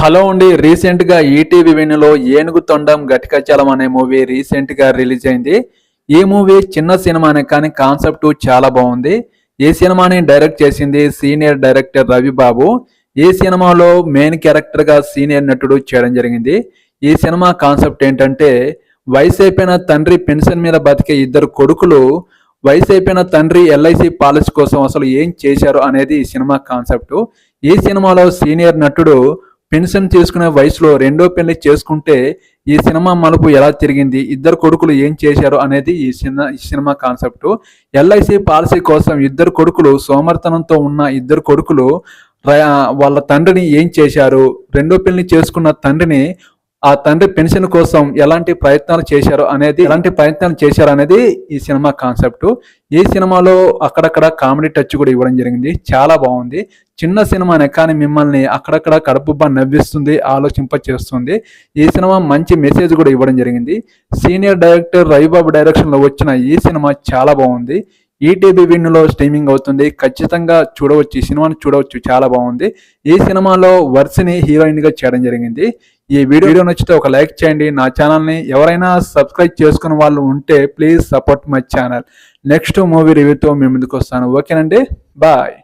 Hello అండి రీసెంట్గా ETV వినులో ఏనుగు తొండం గట్టికచలం అనే మూవీ రీసెంట్గా రిలీజ్ అయింది. ఈ మూవీ చిన్న సినిమానే కానీ కాన్సెప్ట్ చాలా బాగుంది. ఈ సినిమాని డైరెక్ట్ చేసింది సీనియర్ డైరెక్టర్ రవి బాబు ఈ సినిమాలో మెయిన్ క్యారెక్టర్గా సీనియర్ నటుడు చేయడం జరిగింది. ఈ సినిమా కాన్సెప్ట్ ఏంటంటే వయసు అయిపోయిన తండ్రి పెన్షన్ మీద బతికే ఇద్దరు కొడుకులు వయసు అయిపోయిన తండ్రి ఎల్ఐసి పాలసీ కోసం అసలు ఏం చేశారు అనేది ఈ సినిమా కాన్సెప్ట్. ఈ సినిమాలో సీనియర్ నటుడు పెన్షన్ చేసుకునే వయసులో రెండో పెళ్ళి చేసుకుంటే ఈ సినిమా మలుపు ఎలా తిరిగింది? ఇద్దరు కొడుకులు ఏం చేశారు అనేది ఈ సినిమా ఈ సినిమా కాన్సెప్ట్. ఎల్ఐసి పాలసీ కోసం ఇద్దరు కొడుకులు సోమర్తనంతో ఉన్న ఇద్దరు కొడుకులు వాళ్ళ తండ్రిని ఏం చేశారు? రెండో పెళ్ళి చేసుకున్న తండ్రిని ఆ తండ్రి పెన్షన్ కోసం ఎలాంటి ప్రయత్నాలు చేశారు అనేది ఎలాంటి ప్రయత్నాలు చేశారు అనేది ఈ సినిమా కాన్సెప్ట్. ఈ సినిమాలో అక్కడక్కడ కామెడీ టచ్ కూడా ఇవ్వడం జరిగింది. చాలా బాగుంది. చిన్న సినిమానే కానీ మిమ్మల్ని అక్కడక్కడ కడుపుబ్బా నవ్విస్తుంది ఆలోచింప చేస్తుంది ఈ సినిమా మంచి మెసేజ్ కూడా ఇవ్వడం జరిగింది. సీనియర్ డైరెక్టర్ రవిబాబు డైరెక్షన్లో వచ్చిన ఈ సినిమా చాలా బాగుంది. ఈటీవీ విన్లో స్ట్రీమింగ్ అవుతుంది. ఖచ్చితంగా చూడవచ్చు. ఈ సినిమాని చూడవచ్చు. చాలా బాగుంది. ఈ సినిమాలో వర్షిని హీరోయిన్గా చేయడం జరిగింది. ఈ వీడియో నచ్చితే ఒక లైక్ చేయండి. నా ఛానల్ని ఎవరైనా సబ్స్క్రైబ్ చేసుకున్న వాళ్ళు ఉంటే please support my channel. Next movie రివ్యూతో మేము ముందుకు వస్తాను. ఓకేనండి. బాయ్.